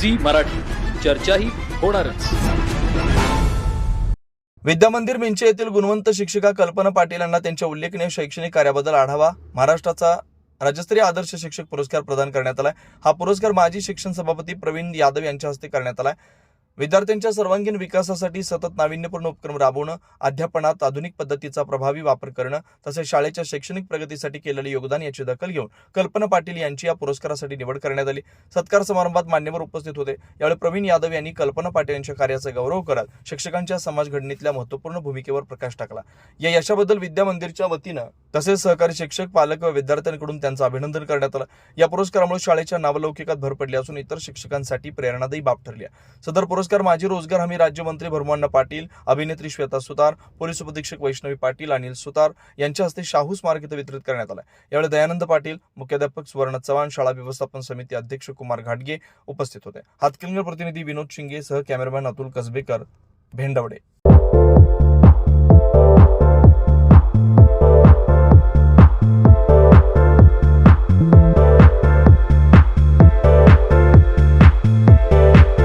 Zee Marathi. चर्चाही होणारच. विद्यामंदिर मिंचे येथील गुणवंत शिक्षिका कल्पना पाटील यांना त्यांच्या उल्लेखनीय शैक्षणिक कार्याबद्दल आढावा. महाराष्ट्राचा राज्यस्तरीय आदर्श शिक्षक पुरस्कार प्रदान करण्यात आलाय. हा पुरस्कार माजी शिक्षण सभापती प्रवीण यादव यांच्या हस्ते करण्यात आलाय. विद्यार्थ्यांच्या सर्वांगीण विकासासाठी सतत नाविन्यपूर्ण उपक्रम राबवणं अध्यापनात आधुनिक पद्धतीचा प्रभावी वापर करणं तसेच शाळेच्या शैक्षणिक प्रगतीसाठी केलेले योगदान याची दखल घेऊन कल्पना पाटील यांची या पुरस्कारासाठी निवड करण्यात आली. सत्कार समारंभात मान्यवर उपस्थित होते. यावेळी प्रवीण यादव यांनी कल्पना पाटील यांच्या कार्याचा गौरव करत शिक्षकांच्या समाजघडणीतल्या महत्त्वपूर्ण भूमिकेवर प्रकाश टाकला. या यशाबद्दल विद्या मंदिरच्या वतीनं तसेच सहकारी शिक्षक पालक व विद्यार्थ्यांकडून त्यांचं अभिनंदन करण्यात आलं. या पुरस्कारामुळे शाळेच्या नावलौकिकात भर पडली असून इतर शिक्षकांसाठी प्रेरणादायी बाब ठरली सदर पुरस्कार माजी रोजगार हमी राज्यमंत्री भरमण्ण पाटील अभिनेत्री श्वेता सुतार पोलीस उपधीक्षक वैष्णवी पाटील अनिल सुतार यांच्या हस्ते शाहू स्मारक इथं वितरित करण्यात आला यावेळी दयानंद पाटील मुख्याध्यापक सुवर्ण चव्हाण शाळा व्यवस्थापन समिती अध्यक्ष कुमार घाटगे उपस्थित होते. हातकिंग प्रतिनिधी विनोद शिंगे सह कॅमेरामॅन अतुल कसबेकर भेंडवडे.